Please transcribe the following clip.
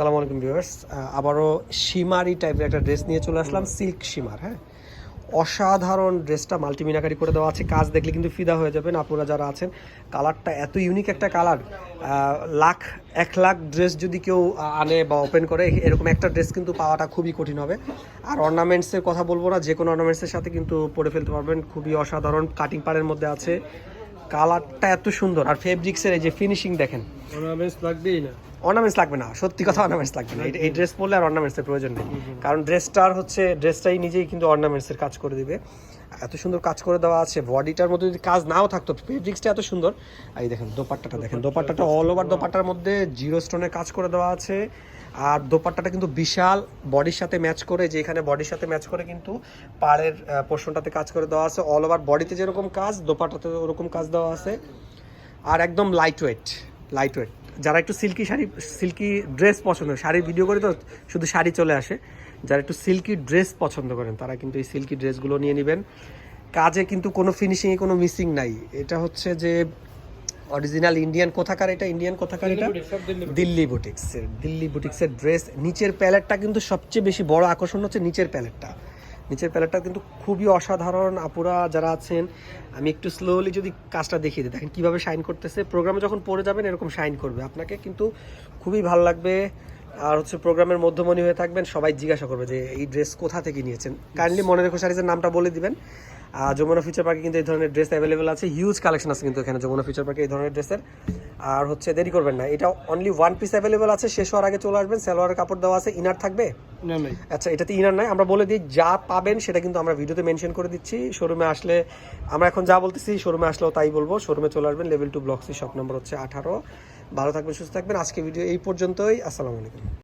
আসসালামু আলাইকুম ভিউয়ার্স। আবারও সীমারি টাইপের একটা ড্রেস নিয়ে চলে আসলাম সিল্ক সীমার হ্যাঁ? অসাধারণ ড্রেসটা মাল্টিমিনাকারি করে দেওয়া আছে কাজ দেখলে কিন্তু ফিদা হয়ে যাবেন আপনারা যারা আছেন। কালারটা এত ইউনিক একটা কালার লাখ এক লাখ ড্রেস যদি কেউ আনে বা ওপেন করে এরকম একটা ড্রেস কিন্তু পাওয়াটা খুবই কঠিন হবে। আর অর্নামেন্টসের কথা বলব না যে কোনো অর্নামেন্টসের সাথে কিন্তু পরে ফেলতে পারবেন। খুবই অসাধারণ কাটিং পাড়ের মধ্যে আছে। কালারটা এত সুন্দর। আর ফেব্রিক্সের এই যে ফিনিশিং দেখেন। অর্নামেন্টস লাগবেই না। অর্নামেন্টস লাগবে না। সত্যি কথা অর্নামেন্টস লাগবে না। এই- এই ড্রেস পরলে আর অর্নামেন্টসের প্রয়োজন নেই। কারণ ড্রেসটার হচ্ছে ড্রেসটাই নিজেই কিন্তু অর্নামেন্টসের কাজ করে দিবে। এত সুন্দর কাজ করে দেওয়া আছে বডিটার মধ্যে যদি কাজ নাও থাকতো ফেব্রিক্সটা এত সুন্দর। এই দেখেন দোপাট্টাটা দেখেন দোপাট্টাটা অল ওভার দোপাট্টার মধ্যে জিরো স্টোনের কাজ করে দেওয়া আছে। আর দোপাট্টাটা কিন্তু বিশাল বডির সাথে ম্যাচ করে যে এখানে বডির সাথে ম্যাচ করে কিন্তু পাড়ের পোর্শনটাতে কাজ করে দেওয়া আছে। অল ওভার বডিতে যেরকম কাজ দোপাট্টাতে ওরকম কাজ দেওয়া আছে। আর একদম লাইট ওয়েট লাইট ওয়েট যারা একটু সিল্কি শাড়ি সিল্কি ড্রেস পছন্দ শাড়ির ভিডিও করে তো শুধু শাড়ি চলে আসে যারা একটু সিল্কি ড্রেস পছন্দ করেন তারা কিন্তু এই সিল্কি ড্রেসগুলো নিয়ে নেবেন। কাজে কিন্তু কোনো ফিনিশিংয়ে কোনো মিসিং নাই। এটা হচ্ছে যে অরিজিনাল ইন্ডিয়ান কোথাকার এটা? ইন্ডিয়ান কোথাকার এটা? দিল্লি দিল্লি বুটিক্সের দিল্লি বুটিক্সের ড্রেস নিচের প্যালেটটা কিন্তু সবচেয়ে বেশি বড় আকর্ষণ হচ্ছে নিচের প্যালেটটা নিচের প্যালেটটা কিন্তু খুবই অসাধারণ। আপুরা যারা আছেন, আমি একটু স্লোলি যদি কাজটা দেখিয়ে দিই, দেখেন কীভাবে শাইন করতেছে। প্রোগ্রামে যখন পড়ে যাবেন, এরকম শাইন করবে। আপনাকে কিন্তু খুবই ভালো লাগবে। আর হচ্ছে প্রোগ্রামের মধ্যমণি হয়ে থাকবেন সবাই জিজ্ঞাসা করবে যে এই ড্রেস কোথা থেকে নিয়েছেন। কাইন্ডলি মনে রেখো শাড়িজের নামটা বলে দিবেন। আর যমুনা ফিউচার পার্কে কিন্তু এই ধরনের ড্রেস অ্যাভেলেবেল আছে। হিউজ কালেকশন আছে কিন্তু এখানে যমুনা ফিউচার পার্কে এই ধরনের ড্রেসের আর হচ্ছে দেরি করবেন না এটা অনলি ওয়ান পিস অ্যাভেলেবেল আছে শেষ হওয়ার আগে চলে আসবেন সালোয়ারের কাপড় দেওয়া আছে ইনার থাকবে? না আচ্ছা এটাতে ইনার নাই আমরা বলে দিই যা পাবেন সেটা কিন্তু আমরা ভিডিওতে মেনশন করে দিচ্ছি। শোরুমে আসলে আমরা এখন যা বলতেছি শোরুমে আসলেও তাই বলব। শোরুমে চলে আসবেন level two block C shop number হচ্ছে আঠারো। ভালো থাকবেন সুস্থ থাকবেন। আজকে ভিডিও এই পর্যন্তই। আসসালামু আলাইকুম।